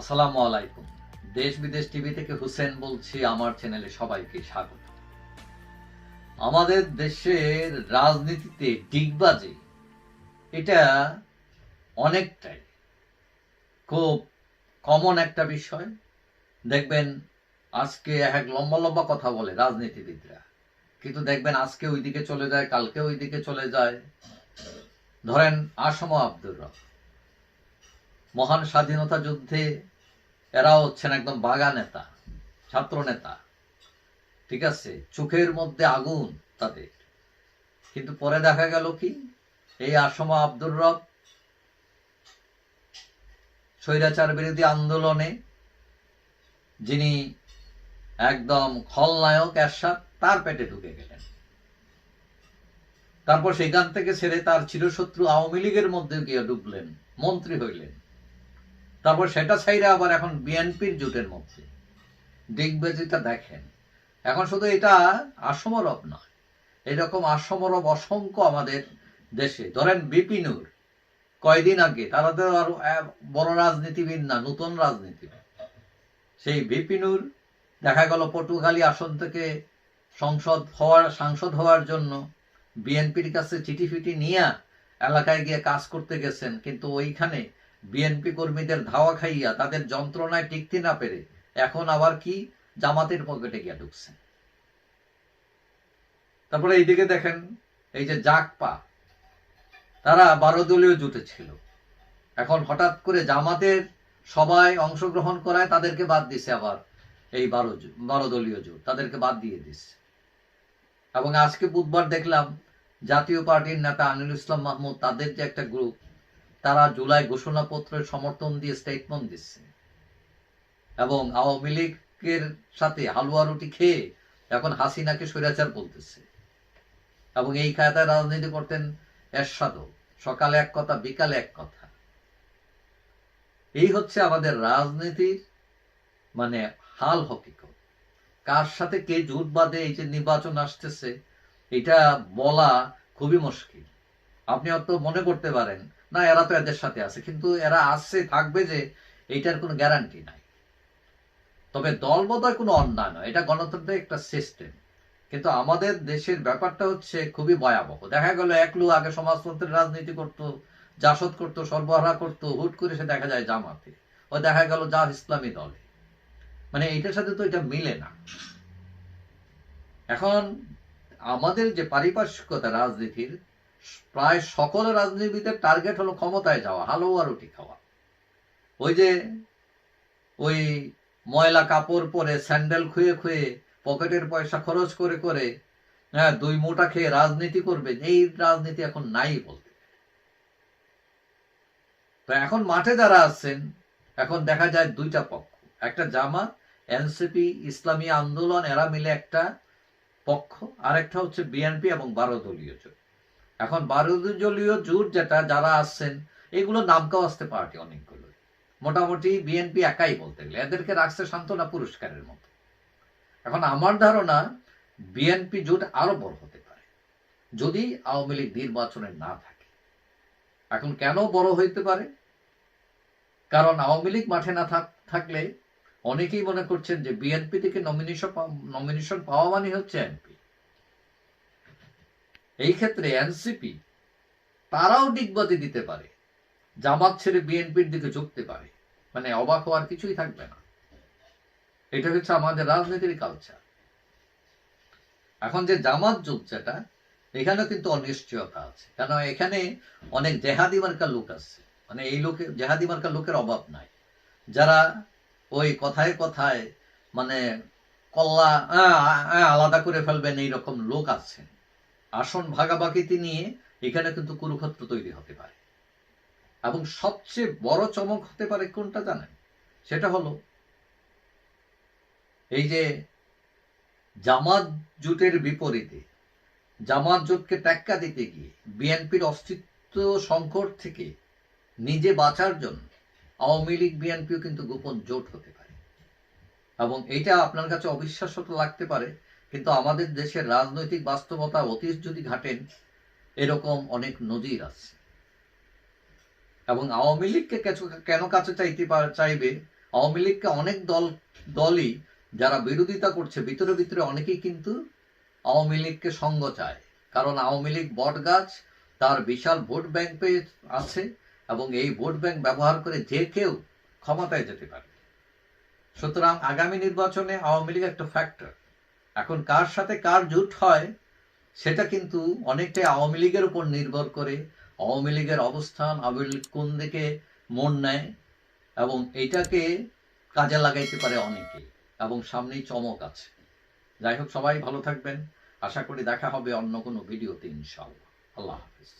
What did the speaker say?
আসসালামু আলাইকুম। দেশ বিদেশ টিভি থেকে হুসেন বলছি, আমার চ্যানেলে সবাইকে স্বাগত। আমাদের দেশের রাজনীতিতে ডিগবাজি, এটা অনেকটাই খুব কমন একটা বিষয়। দেখবেন আজকে এক লম্বা লম্বা কথা বলে রাজনীতিবিদরা। কিন্তু দেখবেন আজকে ওইদিকে চলে যায়, কালকে ওইদিকে চলে যায়। ধরেন আসম আব্দুর রব। মহান স্বাধীনতা যুদ্ধে এরা হচ্ছেন একদম বাগা নেতা, ছাত্র নেতা। ঠিক আছে? চোখের মধ্যে আগুন তাদের। কিন্তু পরে দেখা গেল কি? এই আসমা আব্দুর রব স্বৈরাচার বিরোধী আন্দোলনে যিনি একদম খলনায়ক এরশাদ, তার পেটে ঢুকে গেলেন। তারপর সেখান থেকে ছেড়ে তার চিরশত্রু আওয়ামী লীগের মধ্যে গিয়ে ডুবলেন, মন্ত্রী হইলেন। তারপর সেটা ছাইরা আবার এখন বিএনপির জোটের মধ্যে। দিগবাজিটা দেখেন। এখন শুধু এটা আসমরব নয়, এরকম আসমরব অসংখ্য আমাদের দেশে। ধরেন বিপিনুর কয়দিন আগে, তারা তো আরও বড় রাজনীতিবিদ না, নতুন রাজনীতিবিদ। সেই বিপিনুর দেখা গেল পটুখালী আসন থেকে সংসদ হওয়ার, সাংসদ হওয়ার জন্য বিএনপির কাছে চিঠি ফিটি নিয়ে এলাকায় গিয়ে কাজ করতে গেছেন, কিন্তু ওইখানে বিএনপি কর্মীদের ধাওয়া খাইয়া তাদের যন্ত্রণায় টিকতে না পেরে এখন আবার কি জামাতের পকেটে গিয়া ঢুকছেন তারপরে এইদিকে দেখেন, এই যে জাকপা তারা বারো দলীয় জুটে ছিল। এখন হঠাৎ করে জামাতের সবাই অংশগ্রহণ করায় তাদেরকে বাদ দিছে আবার এই বারো বারো দলীয় জোট, তাদেরকে বাদ দিয়ে দিচ্ছে এবং আজকে বুধবার দেখলাম জাতীয় পার্টির নেতা আনিল ইসলাম মাহমুদ, তাদের যে একটা গ্রুপ তারা জুলাই ঘোষণাপত্রের সমর্থন দিয়ে স্টেটমেন্ট দিচ্ছে। এবং আওয়ামী লীগের সাথে হালুয়া রুটি খেয়ে এখন হাসিনাকে স্বৈরাচার বলতেছে। এবং এই খাতায় রাজনীতি করতেন এরশাদও। সকালে এক কথা, বিকালে এক কথা। এই হচ্ছে আমাদের রাজনীতির মানে হাল হকিকত। কার সাথে কে জোট বাঁধে, এই যে নির্বাচন আসতেছে, এটা বলা খুবই মুশকিল। আপনি হয়তো মনে করতে পারেন না, এরা তো এদের সাথে আছে, কিন্তু এরা আসছে থাকবে যে এইটার কোনো গ্যারান্টি নাই। তবে দল বোধহয় কোনো অন্যায় নয়, এটা গণতন্ত্রের একটা সিস্টেম কিন্তু আমাদের দেশের ব্যাপারটা হচ্ছে খুবই ভয়াবহ। দেখা গেল, এক লোক আগে সমাজতন্ত্রের রাজনীতি করত, জাসদ করত, সরবরাহ করত, হুট করে সে দেখা যায় জামাতে। ও দেখা গেল যা ইসলামী দলে। মানে এটার সাথে তো এটা মিলে না। এখন আমাদের যে পারিপার্শ্বিকতা রাজনীতির প্রায় সকল রাজনীতিবিদের টার্গেট হলো ক্ষমতায় যাওয়া, হালুয়া রুটি খাওয়া। ওই যে ওই ময়লা কাপড় পরে স্যান্ডেল খুঁয়ে খুঁয়ে পকেটের পয়সা খরচ করে করে হ্যাঁ দুই মোটা খেয়ে রাজনীতি করবে, এই রাজনীতি এখন নাই বলতে। তো এখন মাঠে যারা আছেন, এখন দেখা যায় দুইটা পক্ষ। একটা জামাত, এনসিপি, ইসলামী আন্দোলন, এরা মিলে একটা পক্ষ আর একটা হচ্ছে বিএনপি এবং বারো দলীয় জোট। এখন বারো দলীয় জোট যেটা, যারা আসছেন, এগুলো নামকাও আসতে পার্টি অনেকগুলো। মোটামুটি বিএনপি একাই বলতে গেলে। এদেরকে রাখছে সান্ত্বনা পুরস্কারের মতো। এখন আমার ধারণা বিএনপি জোট আরও বড় হতে পারে, যদি আওয়ামী লীগ নির্বাচনে না থাকে। এখন কেন বড় হইতে পারে? কারণ আওয়ামী লীগ মাঠে না থাক- থাকলে অনেকেই মনে করছেন যে বিএনপি থেকে নমিনেশন নমিনেশন পাওয়া মানে হচ্ছে এমপি এই ক্ষেত্রে এনসিপি তারাও ডিগবাজি দিতে পারে। জামাত ছেড়ে বিএনপির দিকে ঝুঁকতে পারে। মানে অবাক হওয়ার কিছুই থাকবে না। এটা হচ্ছে আমাদের রাজনীতির কালচার এখন যে জামাত যুগ এখানে কিন্তু অনিশ্চয়তা আছে। কারণ এখানে অনেক জেহাদি মার্কার লোক আছে। মানে এই লোকের জেহাদি মার্কার লোকের অভাব নাই। যারা ওই কথায় কথায় মানে কল্লা আলাদা করে ফেলবেন, এইরকম লোক আছে আসন ভাগাভাগিতে নিয়ে এখানে কিন্তু কুরুক্ষেত্র তৈরি হতে পারে। এবং সবচেয়ে বড় চমক হতে পারে কোনটা জানেন? সেটা হলো, এই যে জামাত জোটের বিপরীতে, জামাত জোটকে টেক্কা দিতে গিয়ে বিএনপির অস্তিত্ব সংকট থেকে নিজে বাঁচার জন্য আওয়ামী লীগ, বিএনপিও কিন্তু গোপন জোট হতে পারে। এবং এটা আপনার কাছে অবিশ্বাস্য লাগতে পারে কিন্তু আমাদের দেশের রাজনৈতিক বাস্তবতা অতীত যদি ঘাটেন, এরকম অনেক নজির আছে। এবং আওয়ামী লীগকে কেন কাছে চাইতে চাইবে? আওয়ামী লীগকে অনেক দল, দলই যারা বিরোধিতা করছে, ভিতরে ভিতরে অনেকেই কিন্তু আওয়ামী লীগকে সঙ্গ চায়। কারণ আওয়ামী লীগ বট গাছ, তার বিশাল ভোট ব্যাংক পেয়ে আছে এবং এই ভোট ব্যাংক ব্যবহার করে যে কেউ ক্ষমতায় যেতে পারে। সুতরাং আগামী নির্বাচনে আওয়ামী লীগ একটা ফ্যাক্টর এখন কার সাথে কার জোট হয়, সেটা কিন্তু অনেকটাই আওয়ামী লীগের উপর নির্ভর করে। আওয়ামী লীগের অবস্থান আওয়ামী লীগ কোন দিকে মন নেয় এবং এটাকে কাজে লাগাইতে পারে অনেকে এবং সামনেই চমক আছে। যাই হোক, সবাই ভালো থাকবেন। আশা করি দেখা হবে অন্য কোনো ভিডিওতে ইনশাআল্লাহ। আল্লাহ হাফিজ।